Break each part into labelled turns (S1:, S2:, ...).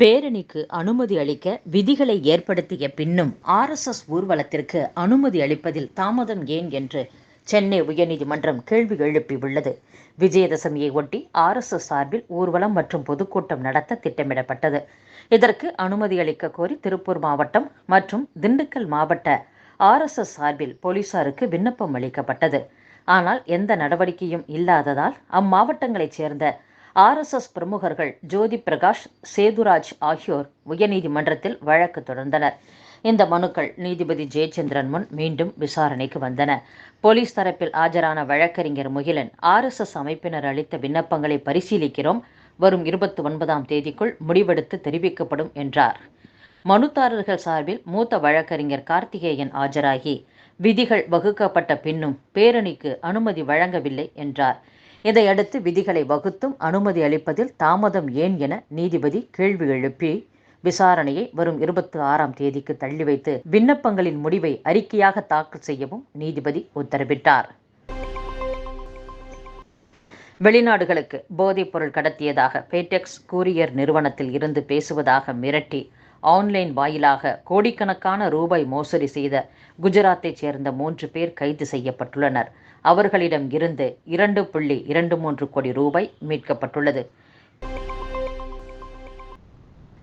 S1: பேரணிக்கு அனுமதி அளிக்க விதிகளை ஏற்படுத்திய பின்னும் ஆர்எஸ்எஸ் ஊர்வலத்திற்கு அனுமதி அளிப்பதில் தாமதம் ஏன் என்று சென்னை உயர்நீதிமன்றம் கேள்வி எழுப்பியுள்ளது. விஜயதசமியை ஒட்டி ஆர்எஸ்எஸ் சார்பில் ஊர்வலம் மற்றும் பொதுக்கூட்டம் நடத்த திட்டமிடப்பட்டது. இதற்கு அனுமதி அளிக்க கோரி திருப்பூர் மாவட்டம் மற்றும் திண்டுக்கல் மாவட்ட ஆர்எஸ்எஸ் சார்பில் போலீசாருக்கு விண்ணப்பம் அளிக்கப்பட்டது. ஆனால் எந்த நடவடிக்கையும் இல்லாததால் அம்மாவட்டங்களைச் சேர்ந்த ஆர்எஸ்எஸ் பிரமுகர்கள் ஜோதி பிரகாஷ் சேதுராஜ் ஆகியோர் உயர்நீதிமன்றத்தில் வழக்கு தொடர்ந்தனர். இந்த மனுக்கள் நீதிபதி ஜெயச்சந்திரன் முன் மீண்டும் விசாரணைக்கு வந்தன. போலீஸ் தரப்பில் ஆஜரான வழக்கறிஞர் முகிலன் ஆர்எஸ்எஸ் அமைப்பினர் அளித்த விண்ணப்பங்களை பரிசீலிக்கிறோம். வரும் இருபத்தி ஒன்பதாம் தேதிக்குள் முடிவெடுத்து தெரிவிக்கப்படும் என்றார். மனுதாரர்கள் சார்பில் மூத்த வழக்கறிஞர் கார்த்திகேயன் ஆஜராகி விதிகள் வகுக்கப்பட்ட பின்னும் பேரணிக்கு அனுமதி வழங்கவில்லை என்றார். இதையடுத்து விதிகளை வகுத்தும் அனுமதி அளிப்பதில் தாமதம் ஏன் என நீதிபதி கேள்வி எழுப்பி விசாரணையை வரும் இருபத்தி ஆறாம் தேதிக்கு தள்ளி வைத்து விண்ணப்பங்களின் முடிவை அறிக்கையாக தாக்கல் செய்யவும் நீதிபதி உத்தரவிட்டார். வெளிநாடுகளுக்கு போதைப் பொருள் கடத்தியதாக பேடெக்ஸ் கூரியர் நிறுவனத்தில் இருந்து பேசுவதாக மிரட்டி ஆன்லைன் வாயிலாக கோடிக்கணக்கான ரூபாய் மோசடி செய்த குஜராத்தைச் சேர்ந்த மூன்று பேர் கைது செய்யப்பட்டுள்ளனர். அவர்களிடம் இருந்து இரண்டு புள்ளி இரண்டு மூன்று கோடி ரூபாய் மீட்கப்பட்டுள்ளது.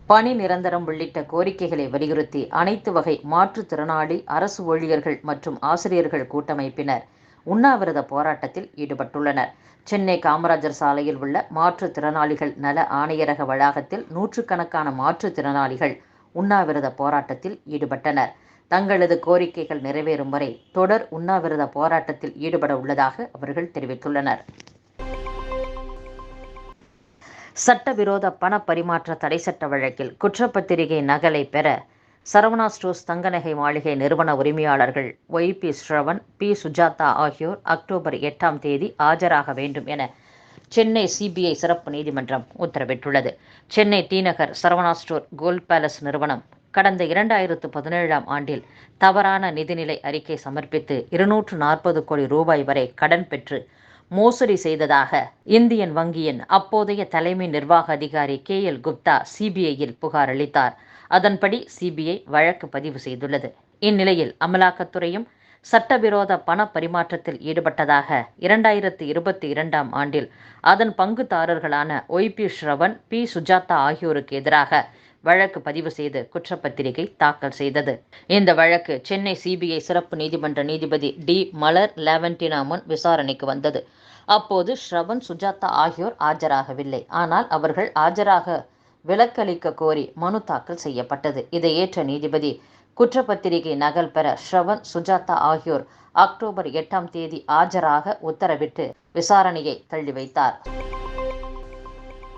S1: பணி நிரந்தரம் உள்ளிட்ட கோரிக்கைகளை வலியுறுத்தி அனைத்து வகை மாற்றுத்திறனாளி அரசு ஊழியர்கள் மற்றும் ஆசிரியர்கள் கூட்டமைப்பினர் உண்ணாவிரத போராட்டத்தில் ஈடுபட்டுள்ளனர். சென்னை காமராஜர் சாலையில் உள்ள மாற்றுத்திறனாளிகள் நல ஆணையரக வளாகத்தில் நூற்றுக்கணக்கான மாற்றுத்திறனாளிகள் உண்ணாவிரத போராட்டத்தில் ஈடுபட்டனர். தங்களது கோரிக்கைகள் நிறைவேறும் வரை தொடர் உண்ணாவிரத போராட்டத்தில் ஈடுபட உள்ளதாக அவர்கள் தெரிவித்துள்ளனர். சட்டவிரோத பண பரிமாற்ற தடை சட்ட வழக்கில் குற்றப்பத்திரிகை நகலை பெற சரவணா ஸ்டோர்ஸ் தங்கநகை மாளிகை நிறுவன உரிமையாளர்கள் Y P Shravan P Sujatha ஆகியோர் அக்டோபர் எட்டாம் தேதி ஆஜராக வேண்டும் என சென்னை சிபிஐ சிறப்பு நீதிமன்றம் உத்தரவிட்டுள்ளது. Chennai T Nagar Saravana store gold palace நிறுவனம் கடந்த இரண்டாயிரத்து பதினேழாம் ஆண்டில் தவறான நிதிநிலை அறிக்கை சமர்ப்பித்து இருநூற்று நாற்பது கோடி ரூபாய் வரை கடன் பெற்று மோசடி செய்ததாக இந்தியன் வங்கியின் அப்போதைய தலைமை நிர்வாக அதிகாரி கே எல் குப்தா சிபிஐயில் புகார் அளித்தார். அதன்படி சிபிஐ வழக்கு பதிவு செய்துள்ளது. இந்நிலையில் அமலாக்கத்துறையும் சட்டவிரோத பண பரிமாற்றத்தில் ஈடுபட்டதாக இரண்டாயிரத்தி இருபத்தி இரண்டாம் ஆண்டில் அதன் பங்குதாரர்களான Y P Shravan P Sujatha ஆகியோருக்கு எதிராக வழக்கு பதிவு செய்து குற்றப்பத்திரிகை தாக்கல் செய்தது. இந்த வழக்கு சென்னை சிபிஐ சிறப்பு நீதிமன்ற நீதிபதி டி. மலர் லெவன்டினா முன் விசாரணைக்கு வந்தது. அப்போது ஸ்ரவன் சுஜாதா ஆகியோர் ஆஜராகவில்லை. ஆனால் அவர்கள் ஆஜராக விலக்களிக்க கோரி மனு தாக்கல் செய்யப்பட்டது. இதை ஏற்ற நீதிபதி குற்றப்பத்திரிகை நகல் பெற ஸ்ரவன் சுஜாதா ஆகியோர் அக்டோபர் எட்டாம் தேதி ஆஜராக உத்தரவிட்டு விசாரணையை தள்ளி வைத்தார்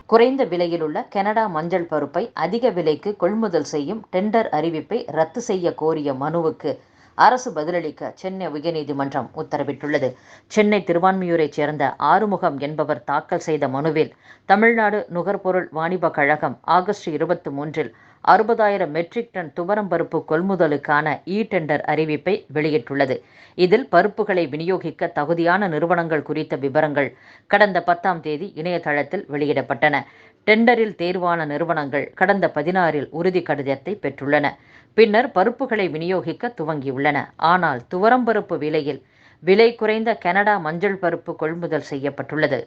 S1: குறைந்த விலையில் உள்ள கனடா மஞ்சள் பருப்பை அதிக விலைக்கு கொள்முதல் செய்யும் டெண்டர் அறிவிப்பை ரத்து செய்ய கோரிய மனுவுக்கு அரசு பதிலளிக்க சென்னை உயர்நீதிமன்றம் உத்தரவிட்டுள்ளது. சென்னை திருவான்மியூரைச் சேர்ந்த ஆறுமுகம் என்பவர் தாக்கல் செய்த மனுவில் தமிழ்நாடு நுகர்பொருள் வாணிப கழகம் ஆகஸ்ட் இருபத்தி மூன்றில் அறுபதாயிரம் மெட்ரிக் டன் துவரம் பருப்பு கொள்முதலுக்கான இ டெண்டர் அறிவிப்பை வெளியிட்டுள்ளது. இதில் பருப்புகளை விநியோகிக்க தகுதியான நிறுவனங்கள் குறித்த விவரங்கள் கடந்த பத்தாம் தேதி இணையதளத்தில் வெளியிடப்பட்டன. டெண்டரில் தேர்வான நிறுவனங்கள் கடந்த பதினாறில் உறுதி கடிதத்தை பெற்றுள்ளன. பின்னர் பருப்புகளை விநியோகிக்க துவங்கியுள்ளன. ஆனால் துவரம்பருப்பு விலையில் விலை குறைந்த கனடா மஞ்சள் பருப்பு கொள்முதல் செய்யப்பட்டுள்ளது.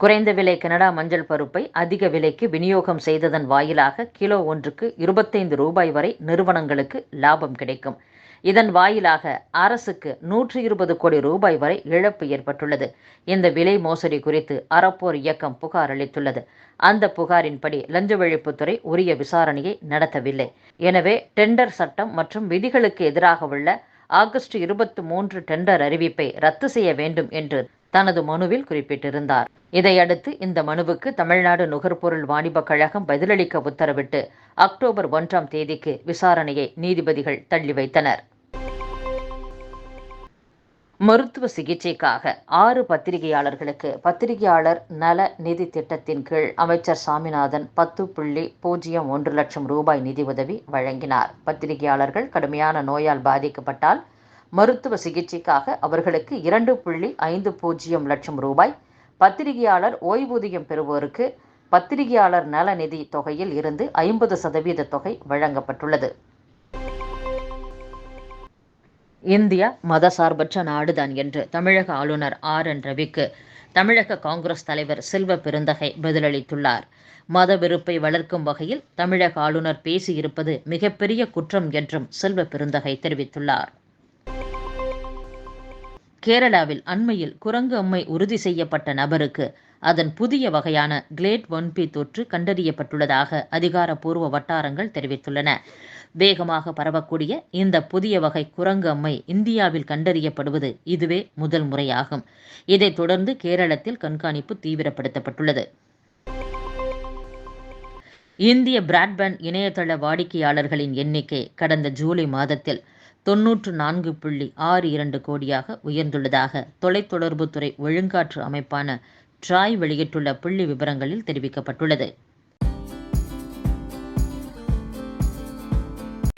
S1: குறைந்த விலை கனடா மஞ்சள் பருப்பை அதிக விலைக்கு விநியோகம் செய்ததன் வாயிலாக கிலோ ஒன்றுக்கு இருபத்தைந்து ரூபாய் வரை நிறுவனங்களுக்கு லாபம் கிடைக்கும். இதன் வாயிலாக அரசுக்கு நூற்றி இருபது கோடி ரூபாய் வரை இழப்பு ஏற்பட்டுள்ளது. இந்த விலை மோசடி குறித்து அறப்போர் இயக்கம் புகார் அளித்துள்ளது. அந்த புகாரின்படி லஞ்ச ஒழிப்புத்துறை உரிய விசாரணையை நடத்தவில்லை. எனவே டெண்டர் சட்டம் மற்றும் விதிகளுக்கு எதிராக உள்ள ஆகஸ்ட் இருபத்தி மூன்று டெண்டர் அறிவிப்பை ரத்து செய்ய வேண்டும் என்று தனது மனுவில் குறிப்பிட்டிருந்தார். இதையடுத்து இந்த மனுவுக்கு தமிழ்நாடு நுகர்பொருள் வாணிபக் கழகம் பதிலளிக்க உத்தரவிட்டு அக்டோபர் ஒன்றாம் தேதிக்கு விசாரணையை நீதிபதிகள் தள்ளி வைத்தனர். மருத்துவ சிகிச்சைக்காக ஆறு பத்திரிகையாளர்களுக்கு பத்திரிகையாளர் நல நிதி திட்டத்தின் கீழ் அமைச்சர் சாமிநாதன் பத்து புள்ளி பூஜ்ஜியம் ஒன்று லட்சம் ரூபாய் நிதி உதவி வழங்கினார். பத்திரிகையாளர்கள் கடுமையான நோயால் பாதிக்கப்பட்டால் மருத்துவ சிகிச்சைக்காக அவர்களுக்கு இரண்டு புள்ளி ஐந்து பூஜ்ஜியம் லட்சம் ரூபாய் பத்திரிகையாளர் ஓய்வூதியம் பெறுவோருக்கு பத்திரிகையாளர் நலநிதி தொகையில் இருந்து ஐம்பது சதவீத தொகை வழங்கப்பட்டுள்ளது. இந்தியா மதசார்பற்ற நாடுதான் என்று தமிழக ஆளுநர் ஆர் என் ரவிக்கு தமிழக காங்கிரஸ் தலைவர் செல்வ பெருந்தகை பதிலளித்துள்ளார். மத வெறுப்பை வளர்க்கும் வகையில் தமிழக ஆளுநர் பேசியிருப்பது மிகப்பெரிய குற்றம் என்றும் செல்வ பெருந்தகை தெரிவித்துள்ளார். கேரளாவில் அண்மையில் குரங்கு அம்மை உறுதி செய்யப்பட்ட நபருக்கு அதன் புதிய வகையான கிளேட் ஒன் பி தொற்று கண்டறியப்பட்டுள்ளதாக அதிகாரப்பூர்வ வட்டாரங்கள் தெரிவித்துள்ளன. வேகமாக பரவக்கூடிய இந்த புதிய வகை குரங்கு அம்மை இந்தியாவில் கண்டறியப்படுவது இதுவே முதல் முறையாகும். இதைத் தொடர்ந்து கேரளத்தில் கண்காணிப்பு தீவிரப்படுத்தப்பட்டுள்ளது. இந்திய பிராட்பேண்ட் இணையதள வாடிக்கையாளர்களின் எண்ணிக்கை கடந்த ஜூலை மாதத்தில் தொன்னூற்று நான்கு புள்ளி ஆறு இரண்டு கோடியாக உயர்ந்துள்ளதாக தொலைத்தொடர்புத்துறை ஒழுங்காற்று அமைப்பான ட்ராய் வெளியிட்டுள்ள புள்ளி விவரங்களில் தெரிவிக்கப்பட்டுள்ளது.